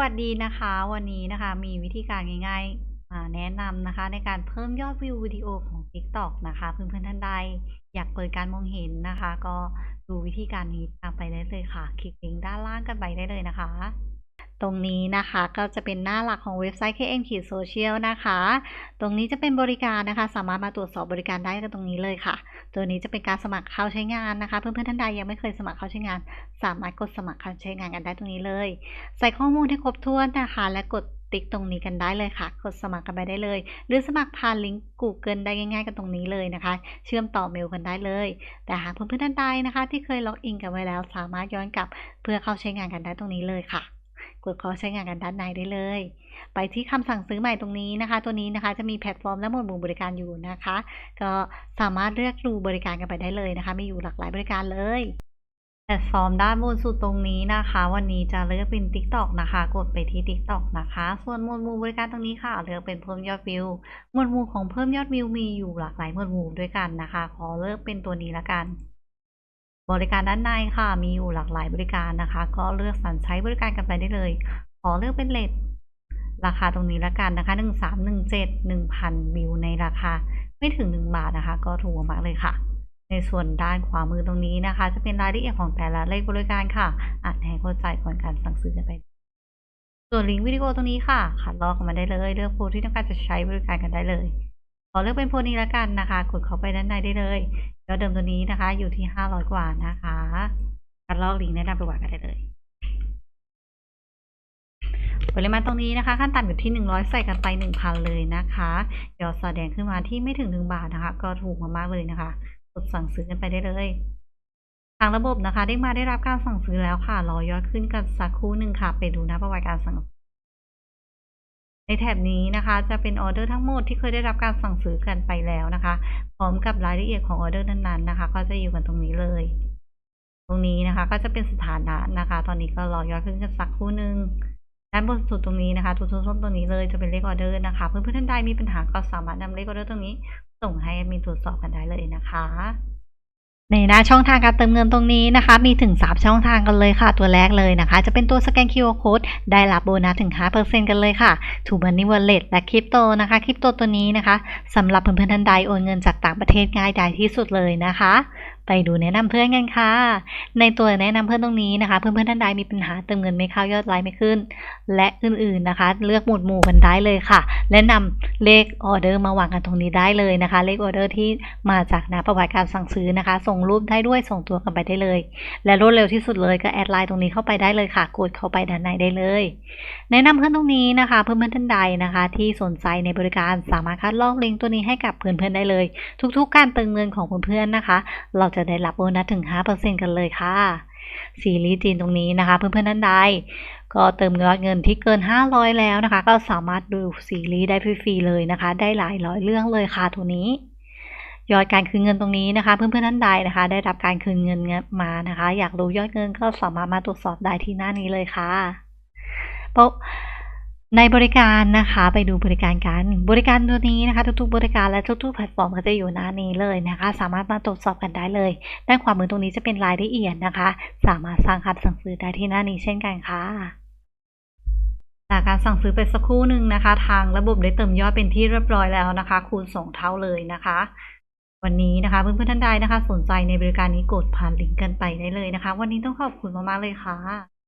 วัสดีนะคะ วันนี้นะคะมีวิธีการง่ายๆมาแนะนำนะคะ ในการเพิ่มยอดวิววิดีโอของ TikTok นะคะ เพื่อนๆท่านใดอยากเปิดการมองเห็นนะคะ ก็ดูวิธีการนี้ตามไปได้เลยค่ะ คลิกลิงก์ด้านล่างกันไปได้เลยนะคะ ตรงนี้นะคะก็จะเป็นหน้าหลักของเว็บไซต์ KN ขีดโซเชียลนะคะ ตรงนี้จะเป็นบริการนะคะ สามารถมาตรวจสอบบริการได้กันตรงนี้เลยค่ะ ตัวนี้จะเป็นการสมัครเข้าใช้งานนะคะ เพื่อนๆท่านใดยังไม่เคยสมัครเข้าใช้งาน สามารถกดสมัครเข้าใช้งานกันได้ตรงนี้เลย ใส่ข้อมูลให้ครบถ้วนนะคะ และกดติ๊กตรงนี้กันได้เลยค่ะ กดสมัครกันไปได้เลย หรือสมัครผ่านลิงก์ Google ได้ง่ายๆ กันตรงนี้เลยนะคะ เชื่อมต่อเมลกันได้เลย แต่หากเพื่อนๆท่านใดนะคะ ที่เคยล็อกอินกันไว้แล้ว สามารถย้อนกลับเพื่อเข้าใช้งานกันได้ตรงนี้เลยค่ะ กดเข้าใช้งานกันด้านในได้เลย ไปที่คำสั่งซื้อใหม่ตรงนี้นะคะ ตัวนี้นะคะจะมีแพลตฟอร์มและหมวดหมู่บริการอยู่นะคะ ก็สามารถเลือกดูบริการกันไปได้เลยนะคะ มีอยู่หลากหลายบริการเลยแพลตฟอร์มด้านบนสุดตรงนี้นะคะ วันนี้จะเลือกเป็น TikTok นะคะ กดไปที่ TikTok นะคะ ส่วนหมวดหมู่บริการตรงนี้ค่ะ เลือกเป็นเพิ่มยอดวิวหมวดหมู่ของเพิ่มยอดวิวมีอยู่หลากหลายหมวดหมู่ด้วยกันนะคะ ขอเลือกเป็นตัวนี้ละกัน บริการด้านในค่ะ มีอยู่หลากหลายบริการนะคะ ก็เลือกสรรใช้บริการกันไปได้เลย ขอเลือกเป็นเลทราคาตรงนี้ละกันนะคะ 1 3 1 7 1,000วิวในราคา ไม่ถึง 1 บาทนะคะ ก็ถูกมากเลยค่ะ ในส่วนด้านขวามือตรงนี้นะคะ จะเป็นรายละเอียดของแต่ละเลขบริการค่ะอ่านให้เข้าใจก่อนการสั่งซื้อกันไป ส่วนลิงก์วิดีโอตรงนี้ค่ะคัดลอกออกมาได้เลย เลือกโพสต์ที่ต้องการจะใช้บริการกันได้เลย เลือกเป็นพสต์นี้ละกันนะคะ กดเข้าไปด้านในได้เลยยอดเดิมตัวนี้นะคะ อยู่ที่500กว่านะคะคัดลอกลิงก์แนะนำไปวางกันได้เลยปริมาณตรงนี้นะคะ ขั้นต่ำอยู่ที่100ใส่กันไป1,000เลยนะคะยอดแสดงขึ้นมาที่ไม่ถึง1บาทนะคะ ก็ถูกมากๆเลยนะคะ กดสั่งซื้อกันไปได้เลยทางระบบนะคะ ได้มาได้รับการสั่งซื้อแล้วค่ะ รอยอดขึ้นกันสักครู่หนึ่งค่ะ ไปดูน้าประวัติการสั่ง ในแถบนี้นะคะ จะเป็นออเดอร์ทั้งหมดที่เคยได้รับการสั่งซื้อกันไปแล้วนะคะ พร้อมกับรายละเอียดของออเดอร์นั้นๆนะคะ ก็จะอยู่กันตรงนี้เลย ตรงนี้นะคะ ก็จะเป็นสถานะนะคะ ตอนนี้ก็รอยอดขึ้นกันสักคู่หนึ่งด้านบนสุดตรงนี้นะคะตัวส้มๆตรงนี้เลยจะเป็นเลขออเดอร์นะคะ เพื่อนๆท่านใดมีปัญหาก็สามารถนำเลขออเดอร์ตรงนี้ ส่งให้มินตรวจสอบกันได้เลยนะคะ ในหน้าช่องทางการเติมเงินตรงนี้นะคะ มีถึง 3 ช่องทางกันเลยค่ะ ตัวแรกเลยนะคะ จะเป็นตัวสแกน QR Code ได้รับโบนัสถึง 5%กันเลยค่ะถูก Money Wallet และคริปโตนะคะคริปโตตัวนี้นะคะสำหรับเพื่อนๆท่านใดโอนเงินจากต่างประเทศง่ายดายที่สุดเลยนะคะ ไปดูแนะนำเพื่อนกันค่ะ ในตัวแนะนำเพื่อนตรงนี้นะคะ เพื่อนๆท่านใดมีปัญหาเติมเงินไม่เข้ายอดไลน์ไม่ขึ้น และอื่นๆนะคะ เลือกหมวดหมู่กันได้เลยค่ะ และนำเลขออเดอร์มาวางกันตรงนี้ได้เลยนะคะ เลขออเดอร์ที่มาจากหน้าประวัติการสั่งซื้อนะคะ ส่งรูปได้ด้วยส่งตัวกันไปได้เลย และรวดเร็วที่สุดเลยก็แอดไลน์ตรงนี้เข้าไปได้เลยค่ะ กดเข้าไปด้านในได้เลย แนะนำเพื่อนตรงนี้นะคะ เพื่อนๆท่านใดนะคะ ที่สนใจในบริการสามารถคัดลอกลิงก์ตัวนี้ให้กับเพื่อนๆได้เลย ทุกๆ การเติมเงินของเพื่อนๆนะคะ เราจะจะได้รับโบนัสถึง 5%กันเลยค่ะ ซีรีส์จีนตรงนี้นะคะ เพื่อนๆท่านใดก็เติมยอดเงินที่เกิน 500 แล้วนะคะ ก็สามารถดูซีรีส์ได้ฟรีๆเลยนะคะ ได้หลายร้อยเรื่องเลยค่ะตัวนี้ยอดการคืนเงินตรงนี้นะคะ เพื่อนๆท่านใดนะคะ ได้รับการคืนเงินมานะคะ อยากรู้ยอดเงินก็สามารถมาตรวจสอบได้ที่หน้านี้เลยค่ะเพราะ ในบริการนะคะไปดูบริการกัน บริการตัวนี้นะคะ ทุกๆ บริการและทุกๆแพลตฟอร์มก็จะอยู่หน้านี้เลยนะคะ สามารถมาตรวจสอบกันได้เลยด้านขวามือตรงนี้จะเป็นรายละเอียดนะคะ สามารถสร้างคำสั่งซื้อได้ที่หน้านี้เช่นกันค่ะจากการสั่งซื้อไปสักครู่หนึ่งนะคะ ทางระบบได้เติมยอดเป็นที่เรียบร้อยแล้วนะคะ คูณสองเท่าเลยนะคะ วันนี้นะคะเพื่อนๆท่านใดนะคะ สนใจในบริการนี้กดผ่านลิงก์กันไปได้เลยนะคะ วันนี้ต้องขอบคุณมากๆเลยค่ะ